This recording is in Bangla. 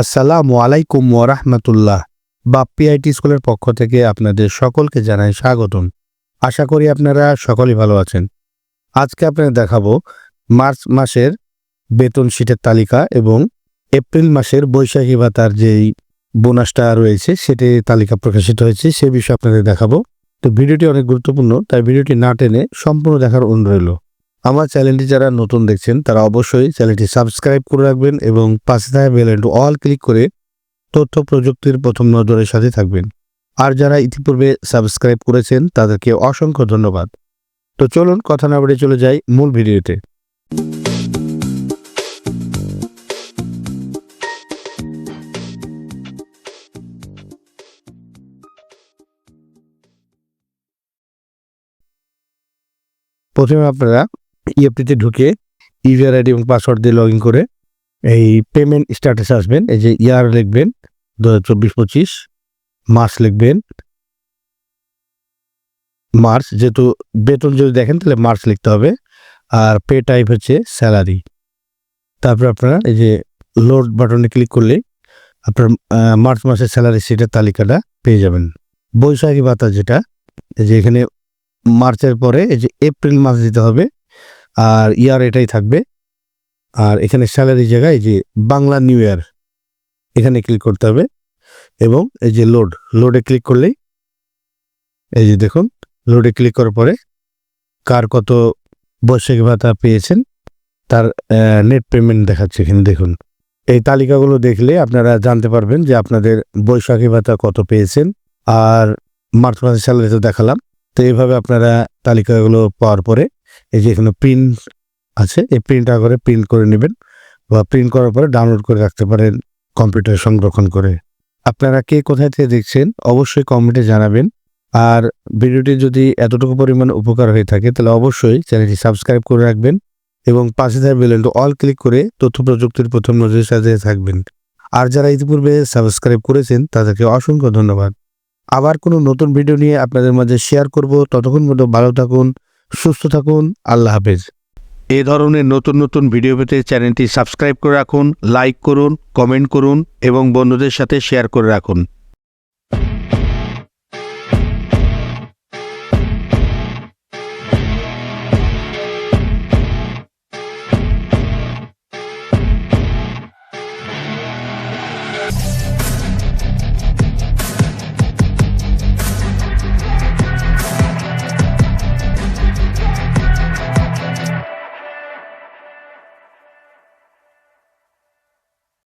আসসালামু আলাইকুম ওরহমতুল্লাহ বাপ্পিআইটি স্কুলের পক্ষ থেকে আপনাদের সকলকে জানাই স্বাগতম। আশা করি আপনারা সকলেই ভালো আছেন। আজকে আপনাদের দেখাবো মার্চ মাসের বেতন শীটের তালিকা এবং এপ্রিল মাসের বৈশাখী ভাতার যেই বোনাসটা রয়েছে সেটি তালিকা প্রকাশিত হয়েছে, সে বিষয়ে আপনাদের দেখাবো। তো ভিডিওটি অনেক গুরুত্বপূর্ণ, তাই ভিডিওটি না টেনে সম্পূর্ণ দেখার অনুরোধ রইল। আমার চ্যানেলটি যারা নতুন দেখছেন, তারা অবশ্যই চ্যানেলটি সাবস্ক্রাইব করে রাখবেন এবং পাশে থাকা বেল আইকনটি অল ক্লিক করে তথ্য প্রযুক্তির প্রথম নজরের সাথে থাকবেন। আর যারা ইতিপূর্বে সাবস্ক্রাইব করেছেন, তাদেরকে অসংখ্য ধন্যবাদ। তো চলুন কথা না বেড়ে চলে যাই মূল ভিডিওতে। প্রথমে আপনারা ইএফটিতে ঢুকে ইউজার আইডি এবং পাসওয়ার্ড দিয়ে লগ ইন করে এই পেমেন্ট স্ট্যাটাস আসবেন। এই যে ইয়ার লিখবেন দু হাজার চব্বিশ পঁচিশ, মাস লিখবেন। মার্চ যেহেতু বেতন যদি দেখেন তাহলে মার্চ লিখতে হবে। আর পে টাইপ হচ্ছে স্যালারি তারপর আপনারা এই যে লোড বাটনে ক্লিক করলে আপনার মার্চ মাসের স্যালারি সিটের তালিকাটা পেয়ে যাবেন। বৈশাখী ভাতা যেটা, এই যে এখানে মার্চের পরে এই যে এপ্রিল মাস দিতে হবে। আর ইয়ার এটাই থাকবে। আর এখানে স্যালারি জায়গায় যে বাংলা নিউ ইয়ার এখানে ক্লিক করতে হবে। এবং এই যে লোড লোডে ক্লিক করলেই এই যে দেখুন লোডে ক্লিক করার পরে কার কত বৈশাখী ভাতা পেয়েছেন, তার নেট পেমেন্ট দেখাচ্ছে এখানে দেখুন। এই তালিকাগুলো দেখলে আপনারা জানতে পারবেন যে আপনাদের বৈশাখী ভাতা কত পেয়েছেন। আর মার্চ মাসের স্যালারি তো দেখালাম। তো এইভাবে আপনারা তালিকাগুলো পাওয়ার পরে এই যে এখানে প্রিন্ট আছে, এই প্রিন্ট করে প্রিন্ট করে নেবেন বা প্রিন্ট করার পরে ডাউনলোড করে রাখতে পারেন কম্পিউটারে সংরক্ষণ করে। আপনারা কে কোথায় থেকে দেখছেন অবশ্যই কমেন্টে জানাবেন। আর ভিডিওটি যদি এতটুকু পরিমাণ উপকার হয়ে থাকে তাহলে অবশ্যই চ্যানেলটি সাবস্ক্রাইব করে রাখবেন এবং পাশে থাকা বেলেন্ট অল ক্লিক করে তথ্য প্রযুক্তির প্রথম নজরের সাথে থাকবেন। আর যারা ইতিপূর্বে সাবস্ক্রাইব করেছেন তাদেরকে অসংখ্য ধন্যবাদ। আবার কোনো নতুন ভিডিও নিয়ে আপনাদের মাঝে শেয়ার করব। ততক্ষণ পর্যন্ত ভালো থাকুন সুস্থ থাকুন, আল্লাহ হাফেজ। এ ধরনের নতুন নতুন ভিডিও পেতে চ্যানেলটি সাবস্ক্রাইব করে রাখুন, লাইক করুন, কমেন্ট করুন এবং বন্ধুদের সাথে শেয়ার করে রাখুন।